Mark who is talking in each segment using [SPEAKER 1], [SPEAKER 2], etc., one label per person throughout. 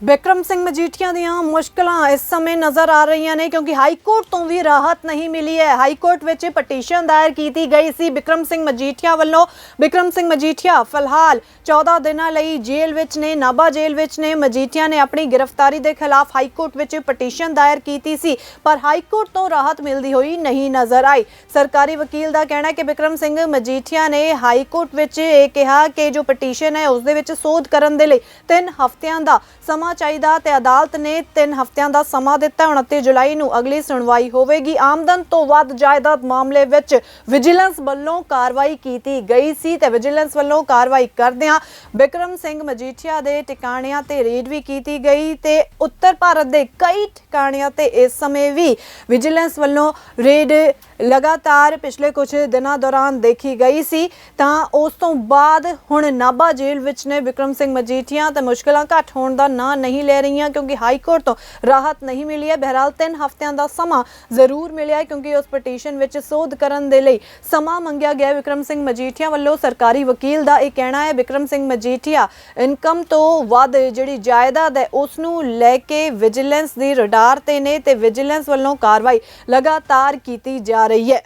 [SPEAKER 1] ਬਿਕਰਮ ਸਿੰਘ ਮਜੀਠੀਆ ਦੀਆਂ ਮੁਸ਼ਕਲਾਂ ਇਸ ਸਮੇਂ ਨਜ਼ਰ ਆ ਰਹੀਆਂ ਨੇ ਕਿਉਂਕਿ ਹਾਈ ਕੋਰਟ ਤੋਂ ਵੀ ਰਾਹਤ ਨਹੀਂ ਮਿਲੀ ਹੈ। ਹਾਈ ਕੋਰਟ ਵਿੱਚ ਪਟੀਸ਼ਨ ਦਾਇਰ ਕੀਤੀ ਗਈ ਸੀ ਬਿਕਰਮ ਸਿੰਘ ਮਜੀਠੀਆ ਵੱਲੋਂ। ਬਿਕਰਮ ਸਿੰਘ ਮਜੀਠੀਆ ਫਿਲਹਾਲ 14 ਦਿਨਾਂ ਲਈ ਜੇਲ੍ਹ ਵਿੱਚ ਨੇ, ਨਾਭਾ ਜੇਲ੍ਹ ਵਿੱਚ ਨੇ। ਮਜੀਠੀਆ ਨੇ ਆਪਣੀ ਗ੍ਰਿਫਤਾਰੀ ਦੇ ਖਿਲਾਫ ਹਾਈ ਕੋਰਟ ਵਿੱਚ ਪਟੀਸ਼ਨ ਦਾਇਰ ਕੀਤੀ ਸੀ, ਪਰ ਹਾਈ ਕੋਰਟ ਤੋਂ ਰਾਹਤ ਮਿਲਦੀ ਹੋਈ ਨਹੀਂ ਨਜ਼ਰ ਆਈ। ਸਰਕਾਰੀ ਵਕੀਲ ਦਾ ਕਹਿਣਾ ਹੈ ਕਿ ਬਿਕਰਮ ਸਿੰਘ ਮਜੀਠੀਆ ਨੇ ਹਾਈ ਕੋਰਟ ਵਿੱਚ ਇਹ ਕਿਹਾ ਕਿ ਜੋ ਪਟੀਸ਼ਨ ਹੈ, ਉਸ ਦੇ ਵਿੱਚ ਸੋਧ ਕਰਨ ਦੇ ਲਈ 3 ਹਫ਼ਤਿਆਂ ਦਾ ਸਮਾਂ ਚਾਹੀਦਾ ਤੇ ਅਦਾਲਤ ਨੇ 3 ਹਫ਼ਤਿਆਂ ਦਾ ਸਮਾਂ ਦਿੱਤਾ 29 ਜੁਲਾਈ ਨੂੰ ਅਗਲੀ ਸੁਣਵਾਈ ਹੋਵੇਗੀ। ਆਮਦਨ ਤੋਂ ਵੱਧ ਜਾਇਦਾਦ ਮਾਮਲੇ ਵਿੱਚ ਵਿਜੀਲੈਂਸ ਵੱਲੋਂ ਕਾਰਵਾਈ ਕੀਤੀ ਗਈ ਸੀ ਤੇ ਵਿਜੀਲੈਂਸ ਵੱਲੋਂ ਕਾਰਵਾਈ ਕਰਦਿਆਂ ਬਿਕਰਮ ਸਿੰਘ ਮਜੀਠੀਆ ਦੇ ਟਿਕਾਣਿਆਂ ਤੇ ਰੇਡ ਵੀ ਕੀਤੀ ਗਈ ਤੇ ਉੱਤਰ ਭਾਰਤ ਦੇ ਕਈ ਟਿਕਾਣਿਆਂ ਤੇ ਇਸ ਸਮੇਂ ਵੀ ਵਿਜੀਲੈਂਸ ਵੱਲੋਂ ਰੇਡ ਲਗਾਤਾਰ ਪਿਛਲੇ ਕੁਝ ਦਿਨਾਂ ਦੌਰਾਨ ਦੇਖੀ ਗਈ ਸੀ, ਤਾਂ ਉਸ ਤੋਂ ਬਾਅਦ ਹੁਣ ਨਾਭਾ ਜੇਲ੍ਹ ਵਿੱਚ ਨੇ ਵਿਕਰਮ ਸਿੰਘ ਮਜੀਠੀਆ, ਤੇ ਮੁਸ਼ਕਲਾਂ ਘੱਟ ਹੋਣ ਦਾ ਨਾਂ ਨਹੀਂ ਲੈ ਰਹੀਆਂ ਕਿਉਂਕਿ ਹਾਈ ਕੋਰਟ ਤੋਂ ਰਾਹਤ ਨਹੀਂ ਮਿਲੀ ਹੈ। ਬਹਿਰਾਲ 3 ਹਫ਼ਤਿਆਂ ਦਾ ਸਮਾਂ ਜ਼ਰੂਰ ਮਿਲਿਆ ਕਿਉਂਕਿ ਉਸ ਪਟੀਸ਼ਨ ਵਿੱਚ ਸੋਧ ਕਰਨ ਦੇ ਲਈ ਸਮਾਂ ਮੰਗਿਆ ਗਿਆ ਹੈ। ਵਿਕਰਮ ਸਿੰਘ ਮਜੀਠੀਆ ਵੱਲੋਂ ਸਰਕਾਰੀ ਵਕੀਲ ਦਾ ਇਹ ਕਹਿਣਾ ਹੈ, ਵਿਕਰਮ ਸਿੰਘ ਮਜੀਠੀਆ, ਇਨਕਮ ਤੋਂ ਵੱਧ ਜਿਹੜੀ ਜਾਇਦਾਦ ਹੈ, ਉਸ ਨੂੰ ਲੈ ਕੇ ਵਿਜੀਲੈਂਸ ਦੀ ਰਡਾਰ ਤੇ ਨੇ ਤੇ ਵਿਜੀਲੈਂਸ ਵੱਲੋਂ ਕਾਰਵਾਈ ਲਗਾਤਾਰ ਕੀਤੀ ਜਾ रही है।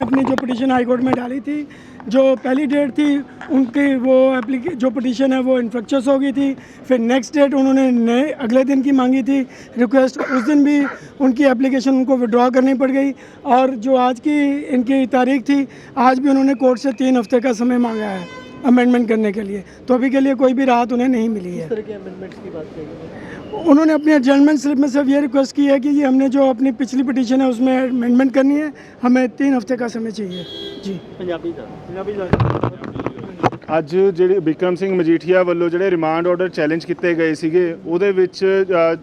[SPEAKER 2] अपनी जो पटिशन हाई कोर्ट में डाली थी, जो पहली डेट थी, उनकी वो जो पटिशन है वो इन्फ्रक्चर्स हो गई थी। फिर नेक्स्ट डेट उन्होंने नए, अगले दिन की मांगी थी। रिक्वेस्ट उस दिन भी उनकी एप्लीकेशन उनको विड्रॉ करनी पड़ गई। और जो आज की, इनकी तारीख थी, आज भी उन्होंने कोर्ट से तीन हफ़्ते का समय मांगा है। अमेंडमेंट करने के लिए। तो अभी के लिए कोई भी राहत उन्हें नहीं मिली है।
[SPEAKER 3] तरह के अमेंडमेंट्स की बात करेंगे।
[SPEAKER 2] उन्होंने अपने एडजमेंट स्लिप में सिर्फ़ ये रिक्वेस्ट की है कि ये हमने जो अपनी पिछली पिटीशन है उसमें अमेंडमेंट करनी है। हमें तीन हफ़्ते का समय चाहिए। जी।
[SPEAKER 3] पंजाबी पंजाबी
[SPEAKER 4] ਅੱਜ ਜਿਹੜੇ ਬਿਕਰਮ ਸਿੰਘ ਮਜੀਠੀਆ ਵੱਲੋਂ ਜਿਹੜੇ ਰਿਮਾਂਡ ਆਰਡਰ ਚੈਲੰਜ ਕੀਤੇ ਗਏ ਸੀਗੇ, ਉਹਦੇ ਵਿੱਚ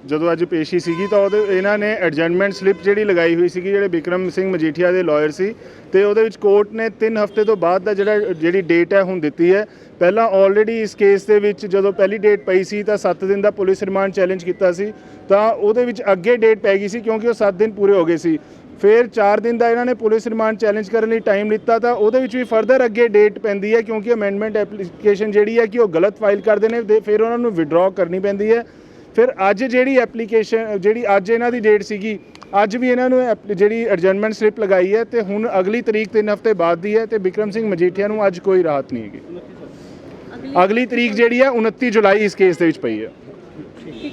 [SPEAKER 4] ਜਦੋਂ ਅੱਜ ਪੇਸ਼ੀ ਸੀਗੀ ਤਾਂ ਉਹਦੇ, ਇਹਨਾਂ ਨੇ ਐਡਜਮੈਂਟ ਸਲਿੱਪ ਜਿਹੜੀ ਲਗਾਈ ਹੋਈ ਸੀਗੀ, ਜਿਹੜੇ ਬਿਕਰਮ ਸਿੰਘ ਮਜੀਠੀਆ ਦੇ ਲਾਇਰ ਸੀ ਤੇ ਉਹਦੇ ਵਿੱਚ ਕੋਰਟ ਨੇ 3 ਹਫ਼ਤੇ ਤੋਂ ਬਾਅਦ ਦਾ ਜਿਹੜਾ, ਜਿਹੜੀ ਡੇਟ ਹੈ ਹੁਣ ਦਿੱਤੀ ਹੈ। ਪਹਿਲਾਂ ਆਲਰੇਡੀ ਇਸ ਕੇਸ ਦੇ ਵਿੱਚ ਜਦੋਂ ਪਹਿਲੀ ਡੇਟ ਪਈ ਸੀ ਤਾਂ 7 ਦਿਨ ਦਾ ਪੁਲਿਸ ਰਿਮਾਂਡ ਚੈਲੰਜ ਕੀਤਾ ਸੀ, ਤਾਂ ਉਹਦੇ ਵਿੱਚ ਅੱਗੇ ਡੇਟ ਪੈ ਗਈ ਸੀ ਕਿਉਂਕਿ ਉਹ 7 ਦਿਨ ਪੂਰੇ ਹੋ ਗਏ ਸੀ। ਫਿਰ 4 ਦਿਨ ਦਾ ਇਹਨਾਂ ਨੇ ਪੁਲਿਸ ਰਿਮਾਂਡ ਚੈਲੰਜ ਕਰਨ ਲਈ ਟਾਈਮ ਲਿੱਤਾ ਤਾਂ ਉਹਦੇ ਵਿੱਚ ਵੀ ਫਰਦਰ ਅੱਗੇ ਡੇਟ ਪੈਂਦੀ ਹੈ ਕਿਉਂਕਿ ਅਮੈਂਡਮੈਂਟ ਐਪਲੀਕੇਸ਼ਨ ਜਿਹੜੀ ਹੈ ਕਿ ਉਹ ਗਲਤ ਫਾਈਲ ਕਰਦੇ ਨੇ ਤੇ ਫਿਰ ਉਹਨਾਂ ਨੂੰ ਵਿਡਰਾਅ ਕਰਨੀ ਪੈਂਦੀ ਹੈ। ਫਿਰ ਅੱਜ ਜਿਹੜੀ ਐਪਲੀਕੇਸ਼ਨ ਜਿਹੜੀ ਅੱਜ ਇਹਨਾਂ ਦੀ ਡੇਟ ਸੀਗੀ ਅੱਜ ਵੀ ਇਹਨਾਂ ਨੂੰ ਜਿਹੜੀ ਐਡਜਮੈਂਟ ਸਲਿੱਪ ਲਗਾਈ ਹੈ ਤੇ ਹੁਣ ਅਗਲੀ ਤਰੀਕ 3 ਹਫ਼ਤੇ ਬਾਅਦ ਦੀ ਹੈ ਤੇ ਬਿਕਰਮ ਸਿੰਘ ਮਜੀਠੀਆ ਨੂੰ ਅੱਜ ਕੋਈ ਰਾਹਤ ਨਹੀਂ ਹੈਗੀ। ਅਗਲੀ ਤਰੀਕ ਜਿਹੜੀ ਹੈ 29 ਜੁਲਾਈ ਇਸ ਕੇਸ ਦੇ ਵਿੱਚ ਪਈ ਹੈ।